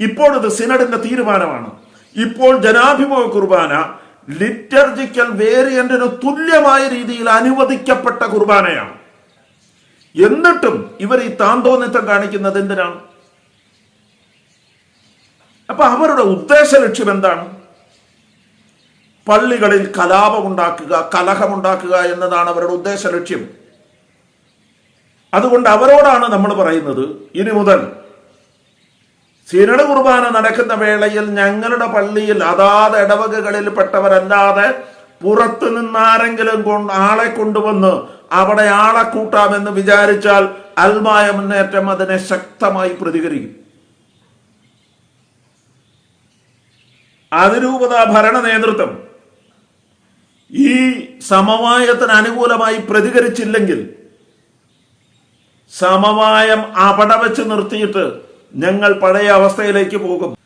ഇപ്പോൾ ഇത് സിനഡിന്റെ തീരുമാനമാണ്. ഇപ്പോൾ ജനാഭിമുഖ കുർബാന ലിറ്റർജിക്കൽ വേരിയന്റിന് തുല്യമായ രീതിയിൽ അനുവദിക്കപ്പെട്ട കുർബാനയാണ്. എന്നിട്ടും ഇവർ ഈ താന്തോന്നിത്തം കാണിക്കുന്നത് എന്തിനാണ്? അപ്പൊ അവരുടെ ഉദ്ദേശ ലക്ഷ്യം എന്താണ്? പള്ളികളിൽ കലാപമുണ്ടാക്കുക കലഹമുണ്ടാക്കുക എന്നതാണ് അവരുടെ ഉദ്ദേശ ലക്ഷ്യം. അതുകൊണ്ട് അവരോടാണ് നമ്മൾ പറയുന്നത് ഇനി മുതൽ സിനഡ് കുർബാന നടക്കുന്ന വേളയിൽ ഞങ്ങളുടെ പള്ളിയിൽ അതാത് ഇടവകകളിൽ പെട്ടവരല്ലാതെ പുറത്തു നിന്നാരെങ്കിലും കൊണ്ട് ആളെ കൊണ്ടുവന്ന് അവിടെ ആളെ കൂട്ടാമെന്ന് വിചാരിച്ചാൽ അൽമായ മുന്നേറ്റം അതിനെ ശക്തമായി പ്രതികരിക്കും. അതിരൂപത ഭരണ നേതൃത്വം ഈ സമവായത്തിന് അനുകൂലമായി പ്രതികരിച്ചില്ലെങ്കിൽ സമവായം അവിടെ വെച്ച് നിർത്തിയിട്ട് ഞങ്ങൾ പഴയ അവസ്ഥയിലേക്ക് പോകും.